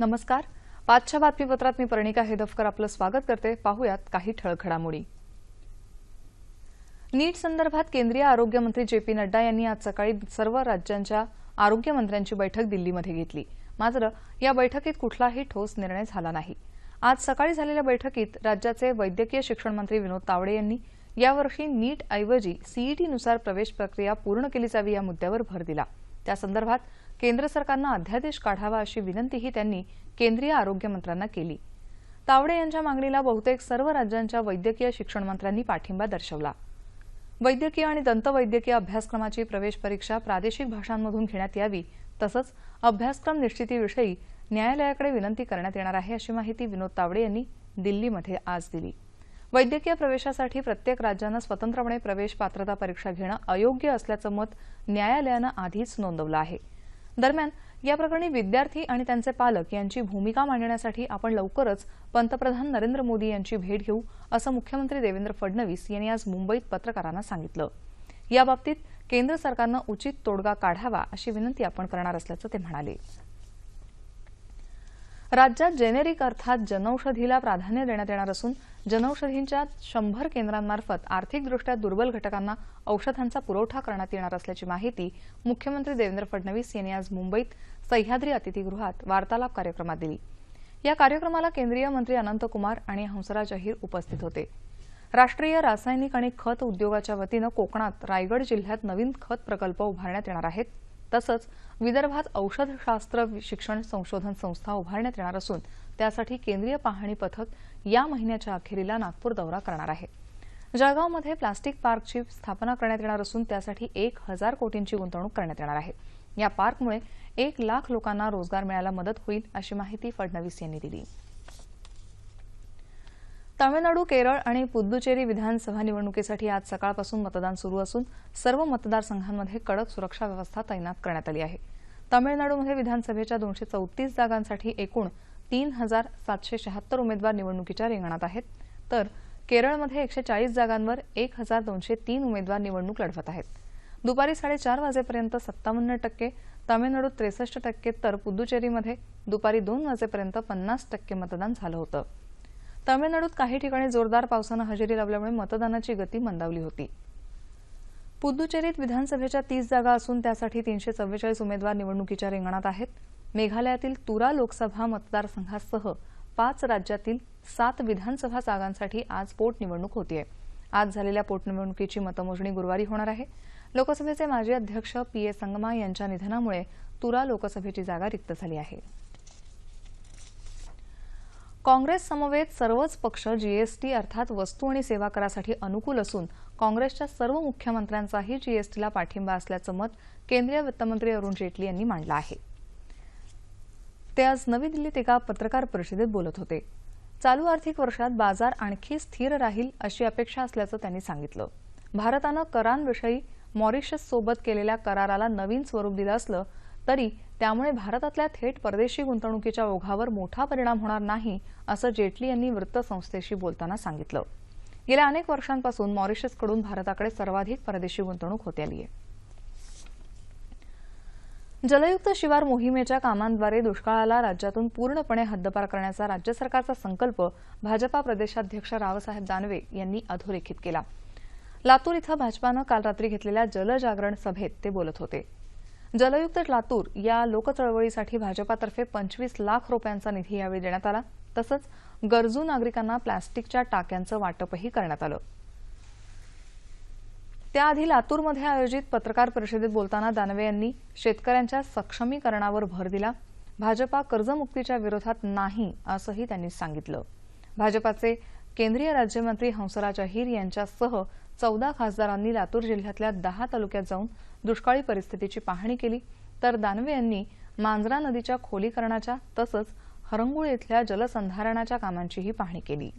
नमस्कार. पाचच्या बातमीपत्रात मी पर्णिका हेदफकर आपलं स्वागत करते. पाहूयात काही ठळक घडामोडी. नीट संदर्भात केंद्रीय आरोग्यमंत्री जे पी नड्डा यांनी आज सकाळी सर्व राज्यांच्या आरोग्यमंत्र्यांची बैठक दिल्लीमध्ये घेतली. मात्र या बैठकीत कुठलाही ठोस निर्णय झाला नाही. आज सकाळी झालेल्या बैठकीत राज्याचे वैद्यकीय शिक्षण मंत्री विनोद तावडे यांनी यावर्षी नीट ऐवजी सीईटीनुसार प्रवेश प्रक्रिया पूर्ण केली जावी या मुद्द्यावर भर दिला. त्यासंदर्भात केंद्र सरकारनं अध्यादेश काढावा अशी विनंतीही त्यांनी केंद्रीय आरोग्यमंत्र्यांना केली. तावडे यांच्या मागणीला बहुतेक सर्व राज्यांच्या वैद्यकीय शिक्षण मंत्र्यांनी पाठिंबा दर्शवला. वैद्यकीय आणि दंतवैद्यकीय अभ्यासक्रमाची प्रवेश परीक्षा प्रादेशिक भाषांमधून घेण्यात यावी तसंच अभ्यासक्रम निश्चितीविषयी न्यायालयाकडे विनंती करण्यात येणार आहे अशी माहिती विनोद तावडे यांनी दिल्लीमध्ये आज दिली. वैद्यकीय प्रवेशासाठी प्रत्येक राज्यानं स्वतंत्रपणे प्रवेश पात्रता परीक्षा घेणं अयोग्य असल्याचं मत न्यायालयानं आधीच नोंदवलं आहे. दरम्यान या प्रकरणी विद्यार्थी आणि त्यांचे पालक यांची भूमिका मांडण्यासाठी आपण लवकरच पंतप्रधान नरेंद्र मोदी यांची भेट घेऊ असं मुख्यमंत्री देवेंद्र फडणवीस यांनी आज मुंबईत पत्रकारांना सांगितलं. याबाबतीत केंद्र सरकारनं उचित तोडगा काढावा अशी विनंती आपण करणार असल्याचं ते म्हणाले. राज्यात जेनेरिक अर्थात जनौषधीला प्राधान्य देण्यात येणार असून जनौषधींच्या शंभर केंद्रांमार्फत आर्थिकदृष्ट्या दुर्बल घटकांना औषधांचा पुरवठा करण्यात येणार असल्याची माहिती मुख्यमंत्री देवेंद्र फडणवीस यांनी आज मुंबईत सह्याद्री अतिथीगृहात वार्तालाप कार्यक्रमात दिली. या कार्यक्रमाला केंद्रीय मंत्री अनंतकुमार आणि हंसराज अहिर उपस्थित होते. राष्ट्रीय रासायनिक आणि खत उद्योगाच्या वतीनं कोकणात रायगड जिल्ह्यात नवीन खत प्रकल्प उभारण्यात येणार आहेत. तसंच विदर्भात औषधशास्त्र शिक्षण संशोधन संस्था उभारण्यात येणार असून त्यासाठी केंद्रीय पाहणी पथक या महिन्याच्या अखेरीला नागपूर दौरा करणार आहे. जळगावमध्ये प्लास्टिक पार्कची स्थापना करण्यात येणार असून त्यासाठी एक हजार कोटींची गुंतवणूक करण्यात येणार आहे. या पार्कमुळे एक लाख लोकांना रोजगार मिळायला मदत होईल अशी माहिती फडणवीस यांनी दिली. तामिळनाडू केरळ आणि पुद्दुचेरी विधानसभा निवडणुकीसाठी आज सकाळपासून मतदान सुरू असून सर्व मतदारसंघांमध्ये कडक सुरक्षा व्यवस्था तैनात करण्यात आली आहे. तामिळनाडूमध्ये विधानसभेच्या दोनशे चौतीस जागांसाठी एकूण तीन हजार सातशे शहात्तर उमेदवार निवडणुकीच्या रिंगणात आहेत. तर केरळमध्ये एकशे चाळीस जागांवर एक हजार दोनशे तीन उमेदवार निवडणूक लढवत आहेत. दुपारी साडेचार वाजेपर्यंत सत्तावन्न टक्के तामिळनाडूत त्रेसष्ट टक्के तर पुदुचेरीमध्ये दुपारी दोन वाजेपर्यंत पन्नास टक्के मतदान झालं होतं. तामिळनाडूत काही ठिकाणी जोरदार पावसानं हजेरी लावल्यामुळे मतदानाची गती मंदावली होती. पुदुचेरीत विधानसभेच्या तीस जागा असून त्यासाठी तीनशे चव्वेचाळीस उमेदवार निवडणुकीच्या रिंगणात आहेत. मेघालयातील तुरा लोकसभा मतदारसंघासह पाच राज्यातील सात विधानसभा जागांसाठी आज पोटनिवडणूक होतीय. आज झालेल्या पोटनिवडणुकीची मतमोजणी गुरुवारी होणार आहे. लोकसभेचे माजी अध्यक्ष पी ए संगमा यांच्या निधनामुळे तुरा लोकसभेची जागा रिक्त झाली आहे. काँग्रेस समवेत सर्वच पक्ष जीएसटी अर्थात वस्तू आणि सेवा करासाठी अनुकूल असून काँग्रेसच्या सर्व मुख्यमंत्र्यांचाही जीएसटीला पाठिंबा असल्याचं मत केंद्रीय वित्तमंत्री अरुण जेटली यांनी मांडलं आहे. ते आज नवी दिल्लीत एका पत्रकार परिषदेत बोलत होते. चालू आर्थिक वर्षात बाजार आणखी स्थिर राहील अशी अपेक्षा असल्याचं त्यांनी सांगितलं. भारतानं करांविषयी मॉरिशस सोबत केलेल्या कराराला नवीन स्वरूप दिलं असलं तरी त्यामुळे भारतातल्या थेट परदेशी गुंतवणुकीच्या ओघावर मोठा परिणाम होणार नाही असं जेटली यांनी वृत्तसंस्थेशी बोलताना सांगितलं. गेल्या अनेक वर्षांपासून मॉरिशसकडून भारताकडे सर्वाधिक परदेशी गुंतवणूक होत आली आहे जलयुक्त शिवार मोहिमेच्या कामांद्वारे दुष्काळाला राज्यातून पूर्णपणे हद्दपार करण्याचा राज्य सरकारचा संकल्प भाजपा प्रदेशाध्यक्ष रावसाहेब दानवे यांनी अधोरेखित केला. लातूर इथं भाजपानं काल रात्री घेतलेल्या जलजागरण सभेत ते बोलत होते. जलयुक्त लातूर या लोकचळवळीसाठी भाजपातर्फे पंचवीस लाख रुपयांचा निधी यावेळी देण्यात आला. तसंच गरजू नागरिकांना प्लॅस्टिकच्या टाक्यांचं वाटपही करण्यात आलं. त्याआधी लातूरमध्ये आयोजित पत्रकार परिषदेत बोलताना दानवे यांनी शेतकऱ्यांच्या सक्षमीकरणावर भर दिला. भाजपा कर्जमुक्तीच्या विरोधात नाही असंही त्यांनी सांगितलं. भाजपाचे केंद्रीय राज्यमंत्री हंसराज अहिर यांच्यासह चौदा खासदारांनी लातूर जिल्ह्यातल्या दहा तालुक्यात जाऊन दुष्काळी परिस्थितीची पाहणी केली. तर दानवे यांनी मांजरा नदीच्या खोलीकरणाच्या तसंच हरंगुळ इथल्या जलसंधारणाच्या कामांचीही पाहणी केली.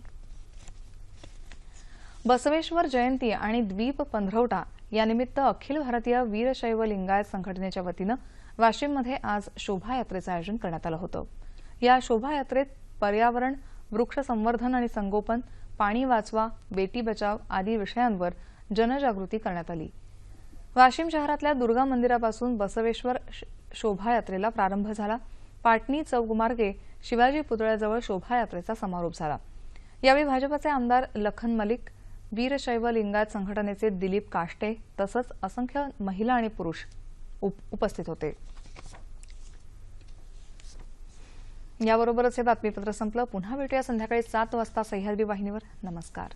बसवेश्वर जयंती आणि द्वीप पंधरवटा यानिमित्त अखिल भारतीय वीरशैव लिंगायत संघटनेच्या वतीनं वाशिममध्ये आज शोभायात्रेचं आयोजन करण्यात आलं होतं. या शोभायात्रेत पर्यावरण वृक्ष संवर्धन आणि संगोपन पाणी वाचवा बेटी बचाव आदी विषयांवर जनजागृती करण्यात आली. वाशिम शहरातल्या दुर्गा मंदिरापासून बसवेश्वर शोभायात्रेला प्रारंभ झाला. पाटणी चौकमार्गे शिवाजी पुतळ्याजवळ शोभायात्रेचा समारोप झाला. यावेळी भाजपचे आमदार लखन मलिक वीरशैव लिंगायत संघटनेचे दिलीप काष्टे तसंच असंख्य महिला आणि पुरुष उप- उपस्थित होते. याबरोबरच हे बातमीपत्र संपलं. पुन्हा भेटूया संध्याकाळी सात वाजता सह्याद्री वाहिनीवर. नमस्कार.